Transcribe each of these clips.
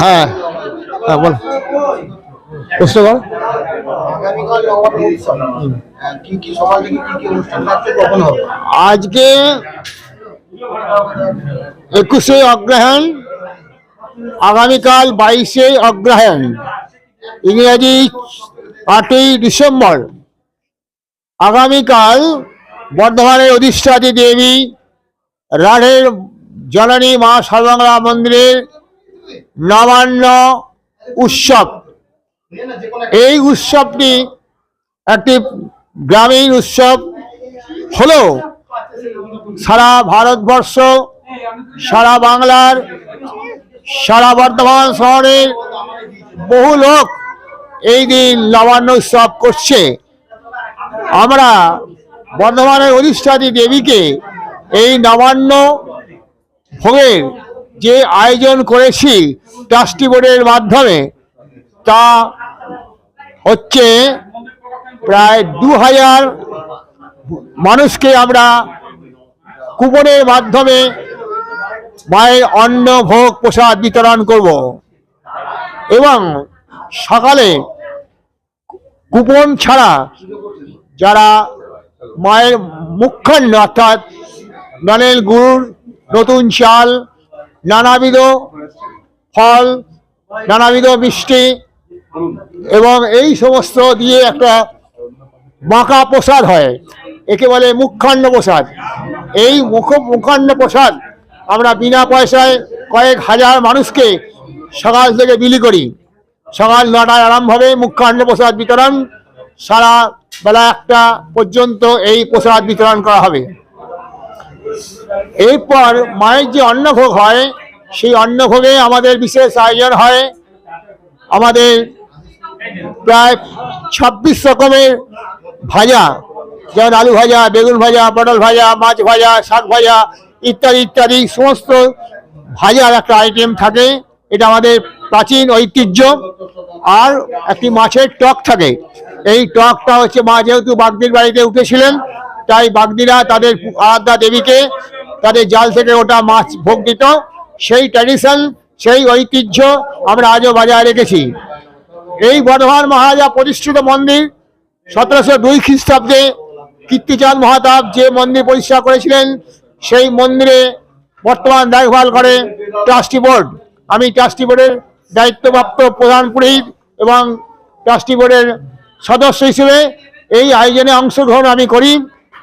হ্যাঁ হ্যাঁ বল। প্রশ্ন কর। আজকে একুশে অগ্রহায়ণ, আগামীকাল বাইশে অগ্রহায়ণ, ইংরেজি আটই ডিসেম্বর। আগামীকাল বর্ধমানের অধিষ্ঠাত্রী দেবী রাঢ়ের জননী মা সর্বাংলা মন্দিরের নবান্ন উৎসব। এই উৎসবটি একটি গ্রামীণ উৎসব। হলেও সারা ভারতবর্ষ, সারা বাংলার, সারা বর্ধমান শহরের বহু লোক এই দিন নবান্ন উৎসব করছে। আমরা বর্ধমানের অধিষ্ঠাত্রী দেবীকে এই নবান্ন ভোগের যে আয়োজন করেছি ট্রাস্টি বোর্ডের মাধ্যমে, তা হচ্ছে প্রায় দু হাজার মানুষকে আমরা কুপনের মাধ্যমে মায়ের অন্ন, ভোগ, প্রসাদ বিতরণ করব। এবং সকালে কুপন ছাড়া যারা মায়ের মুখ্যান্ন অর্থাৎ নলের গুড়, নতুন চাল নানাবিধ ফল, নানাবিধ মিষ্টি এবং এই সমস্ত দিয়ে একটা মাকা প্রসাদ হয়। একে বলে মুখান্ন প্রসাদ। এই মুখ মুখান্ন প্রসাদ আমরা বিনা পয়সায় কয়েক হাজার মানুষকে সকাল থেকে বিলি করি। সকাল নটায় আরম্ভ হবে মুখান্ন প্রসাদ বিতরণ। সারা বেলা একটা পর্যন্ত এই প্রসাদ বিতরণ করা হবে। এরপর মায়ের যে অন্নভোগ হয়, সেই অন্নভোগে আমাদের বিশেষ আয়োজন হয়। আমাদের প্রায় ছাব্বিশ রকমের ভাজা, যেমন আলু ভাজা, বেগুন ভাজা, পটল ভাজা, মাছ ভাজা, শাক ভাজা, ইত্যাদি ইত্যাদি, সমস্ত ভাজার একটা আইটেম থাকে। এটা আমাদের প্রাচীন ঐতিহ্য। আর একটি মাছের টক থাকে। এই টকটা হচ্ছে মা যেহেতু বাগদির বাড়িতে উঠেছিলেন তাই বাগদিরা তাদের আরাধ্যা দেবীকে তাদের জাল থেকে ওটা মাছ ভোগ দিত। সেই ট্র্যাডিশন সেই ঐতিহ্য আমরা আজও বজায় রেখেছি। এই বর্ধমান মহারাজা প্রতিষ্ঠিত মন্দির সতেরোশো দুই খ্রিস্টাব্দে কীর্তিচাঁদ মহাতাব যে মন্দির প্রতিষ্ঠা করেছিলেন, সেই মন্দিরে বর্তমান দেখভাল করে ট্রাস্টি বোর্ড। আমি ট্রাস্টি বোর্ডের দায়িত্বপ্রাপ্ত প্রধান পুরোহিত এবং ট্রাস্টি বোর্ডের সদস্য হিসেবে এই আয়োজনে অংশগ্রহণ আমি করি।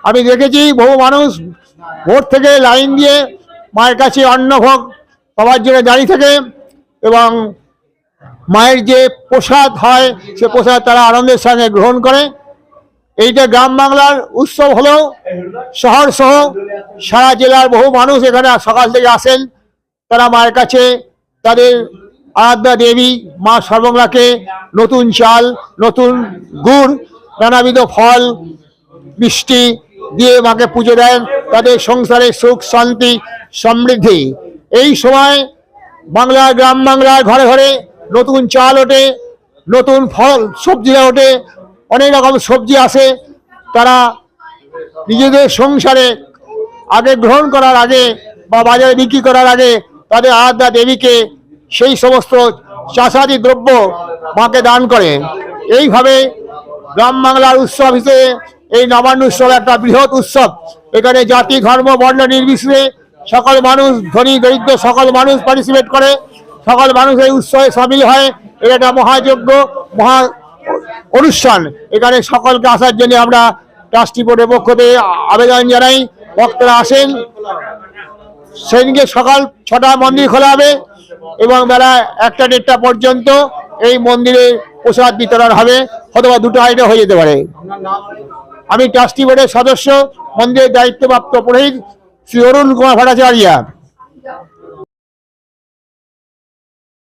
আমি দেখেছি বহু মানুষ ভোর থেকে লাইন দিয়ে মায়ের কাছে অন্নভোগ পাওয়ার জন্য দাঁড়িয়ে থাকে এবং মায়ের যে প্রসাদ হয়, সে প্রসাদ তারা আনন্দের সঙ্গে গ্রহণ করে। এইটা গ্রাম বাংলার উৎসব হলেও শহর সহ সারা জেলার বহু মানুষ এখানে সকাল থেকে আসেন। তারা মায়ের কাছে তাদের আরাধ্যা দেবী, মা সর্বমলাকে নতুন চাল, নতুন গুড়, নানাবিধ ফল, মিষ্টি দিয়ে মাকে পুজো দেন, তাদের সংসারে সুখ, শান্তি, সমৃদ্ধি। এই সময় বাংলা, গ্রাম বাংলার ঘরে ঘরে নতুন চাল ওঠে, নতুন ফল সবজিরা ওঠে, অনেক রকম সবজি আসে। তারা নিজেদের সংসারে আগে গ্রহণ করার আগে বা বাজারে বিক্রি করার আগে তাদের আরাধ্যা দেবীকে সেই সমস্ত চাষাদি দ্রব্য মাকে দান করে। এইভাবে গ্রাম বাংলার উৎসব হিসেবে এই নবান্ন উৎসব একটা বৃহৎ উৎসব। এখানে জাতি, ধর্ম, বর্ণ নির্বিশেষে সকল মানুষ, ধনী, দরিদ্র, সকল মানুষ পার্টিসিপেট করে। সকল মানুষ এই উৎসবে সামিল হয়। এটা একটা মহাযজ্ঞ, মহা অনুষ্ঠান। এখানে সকলকে আসার জন্য আমরা ট্রাস্টি বোর্ডের পক্ষ থেকে আবেদন জানাই। ভক্তরা আসেন। সেদিনকে সকাল ছটায় মন্দির খোলা হবে এবং বেলা একটা দেড়টা পর্যন্ত এই মন্দিরে প্রসাদ বিতরণ হবে। অথবা দুটো আইটে হয়ে যেতে পারে। আমি ট্রাস্টি বোর্ডের সদস্য মন্দিরের দায়িত্বপ্রাপ্ত পুরোহিত শ্রী অরুণ কুমার ভট্টাচার্য।